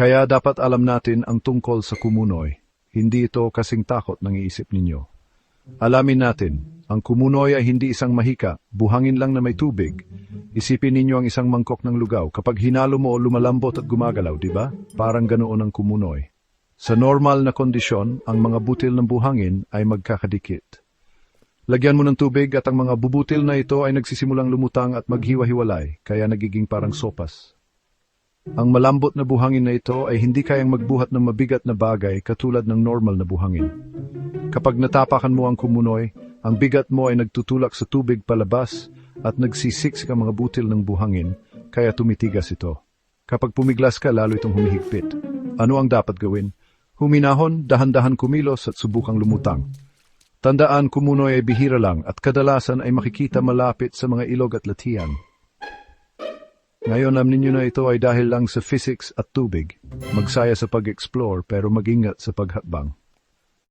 Kaya dapat alam natin ang tungkol sa kumunoy. Hindi ito kasing takot ng iisip ninyo. Alamin natin, ang kumunoy ay hindi isang mahika, buhangin lang na may tubig. Isipin ninyo ang isang mangkok ng lugaw. Kapag hinalo mo lumalambot at gumagalaw, di ba? Parang ganoon ang kumunoy. Sa normal na kondisyon, ang mga butil ng buhangin ay magkakadikit. Lagyan mo ng tubig at ang mga bubutil na ito ay nagsisimulang lumutang at maghiwa-hiwalay, kaya nagiging parang sopas. Ang malambot na buhangin na ito ay hindi kayang magbuhat ng mabigat na bagay katulad ng normal na buhangin. Kapag natapakan mo ang kumunoy, ang bigat mo ay nagtutulak sa tubig palabas at nagsisiksik ang mga butil ng buhangin, kaya tumitigas ito. Kapag pumiglas ka, lalo itong humihigpit. Ano ang dapat gawin? Huminahon, dahan-dahan kumilos at subukang lumutang. Tandaan kumunoy ay bihira lang at kadalasan ay makikita malapit sa mga ilog at latian. Ngayon alam ninyo na ito ay dahil lang sa physics at tubig. Magsaya sa pag-explore pero magingat sa paghakbang.